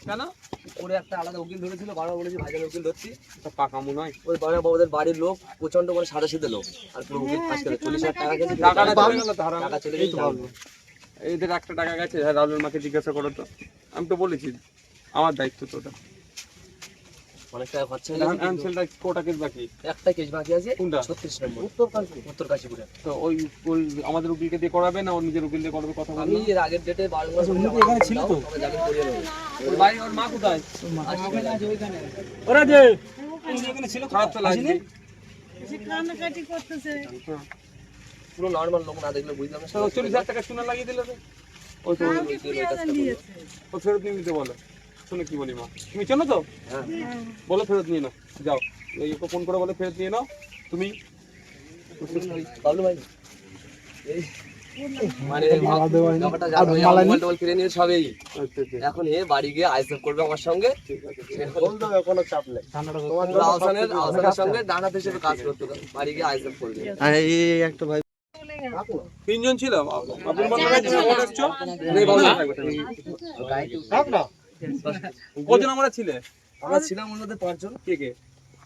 কেন ওর একটা আলাদা উকিল ধরেছিল বারবার বলেছি ভাইজান উকিল ধরছি। পাকা মনে হয় ওই বাবা বাবাদের বাড়ির লোক প্রচণ্ড করে সাদা লোক। আর পুরো উকিল ফাঁস করে চল্লিশ হাজার টাকা। টাকা চলে গেছে। এদের একটা টাকা গেছে হ্যাঁ রাজুর মাকে জিজ্ঞাসা করো তো। আমি তো বলেছি আমার দায়িত্ব তো ওটা। অনেক টাকা খরচা হয়ে কোটা কেস বাকি? একটা কেস বাকি আছে কোনটা? ছত্রিশ নম্বর। উত্তর কাশী উত্তর কাশীপুরে। তো ওই ওই- আমাদের উকিলকে দিয়ে করাবে না ওর নিজের উকিল দিয়ে করবে কথা আমি বলল এর আগের ডেটে বারো এখানে ছিল তো? জামিন ওর মা কোথায়? ওরা যে খারাপ তো? লাগছে কান্নাকাটি করতেছে। পুরো নর্মাল লোক না দেখলে না চল্লিশ হাজার টাকা শুনে লাগিয়ে দিলে তো। ওই। ও ফেরত নিয়ে নিতে বলো। শুনে কি বলি মা। তুমি চেনো তো? হ্যাঁ। বলো ফেরত নিয়ে নাও। যাও। এই ওকে ফোন করে বলে ফেরত নিয়ে নাও। তুমি বাবলু ভাই। এই মানে নিয়ে সবই। আচ্ছা আচ্ছা। এখন এ বাড়ি গিয়ে আইসেফ করবে আমার সঙ্গে। কোনো চাপ নেই। তোমার আহসানের আহসানের সঙ্গে ডানাত হিসেবে কাজ করতে। বাড়ি গিয়ে আইসেফ করবে। তিনজন ছিল। কজন আমরা ছিলে আমরা ছিলাম ওর মধ্যে পাঁচজন কে কে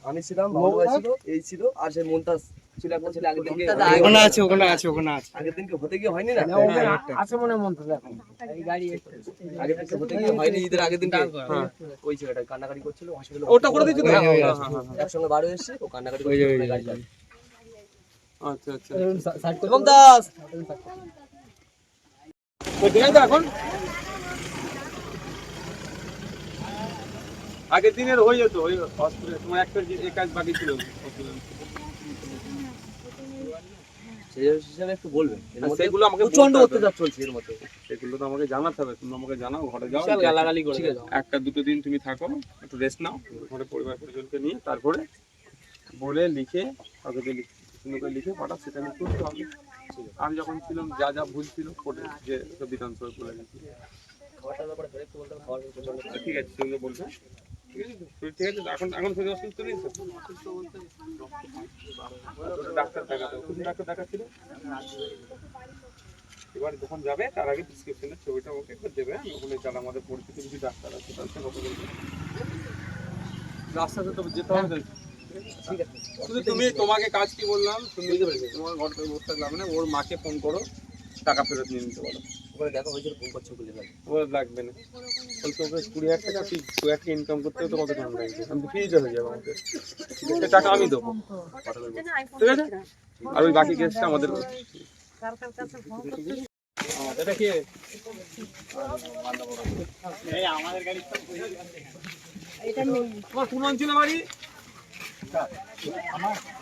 আমি ছিলাম বাবু ছিল এই ছিল আর মুনতাজ ছিল ছেলে আগের দিনকে ওখানে আছে ওখানে আছে ওখানে আছে আগের দিনকে হতে গিয়ে হয়নি না আছে মনে মন তো এখন আগের দিনকে হতে গিয়ে হয়নি ঈদের আগের দিনকে হ্যাঁ ওই ছেলেটা কান্নাকাটি করছিল হসপিটালে ওটা করে হ্যাঁ, হ্যাঁ, হ্যাঁ, হ্যাঁ। একসঙ্গে বারো এসেছে ও কান্নাকাটি গাড়ি চালাচ্ছে। আচ্ছা আচ্ছা। এবং দাস। এখন। আগের দিনের হয়ে যেত ওই হসপিটালে তোমার একটা যে- কাজ বাকি ছিল। সেগুলো আমাকে প্রচণ্ড বলতে হবে। অত্যাচার চলছে এর মধ্যে। সেগুলো তো আমাকে জানাতে হবে। তুমি আমাকে জানাও ঘরে যাও। গালাগালি করে একটা দুটো দিন তুমি থাকো একটু রেস্ট নাও। ঘরে পরিবার পরিজনকে নিয়ে তারপরে বলে লিখে কাগজে লিখে সুন্দর করে লিখে পাঠাও সেটা আমি করতে হবে আমি যখন ছিলাম, যা যা ভুল ছিল কোর্টে যে সব বিধান সভা বলে প্রচণ্ড ঠিক আছে, সেগুলো বলবে। ঠিক আছে? এখন এখন শরীর অসুস্থ নেই ডাক্তার দেখাতে ডাক্তার দেখাচ্ছিল? এবার যখন যাবে, তার আগে প্রেসক্রিপশনের ছবিটা ওকে একবার দেবে? ওখানে যারা আমাদের পরিচিত কিছু ডাক্তার আছে তাদের সাথে কথা বলবে। রাস্তাতে তবে যেতে হবে শুধু তুমি তোমাকে কাজ কি বললাম? তুমি তোমার ঘর থেকে বসে থাকলে হবে না ওর মাকে ফোন করো টাকা ফেরত নিয়ে নিতে বলো। ওখানে দেখা হয়েছিল ফোন করছে বলে লাগে ওর লাগবে না বলতে ওকে কুড়ি হাজার টাকা তুই দু একটা ইনকাম করতে তো কত টাকা লাগবে? আমি ফ্রিতে হয়ে যাব আমাকে। টাকা আমি দেবো। ঠিক আছে? আর ওই বাকি কেসটা আমাদের কার কার কাছে ফোন করতে এটা কি এটা নেই তোমার কোন অঞ্চলে বাড়ি? 干，好 거.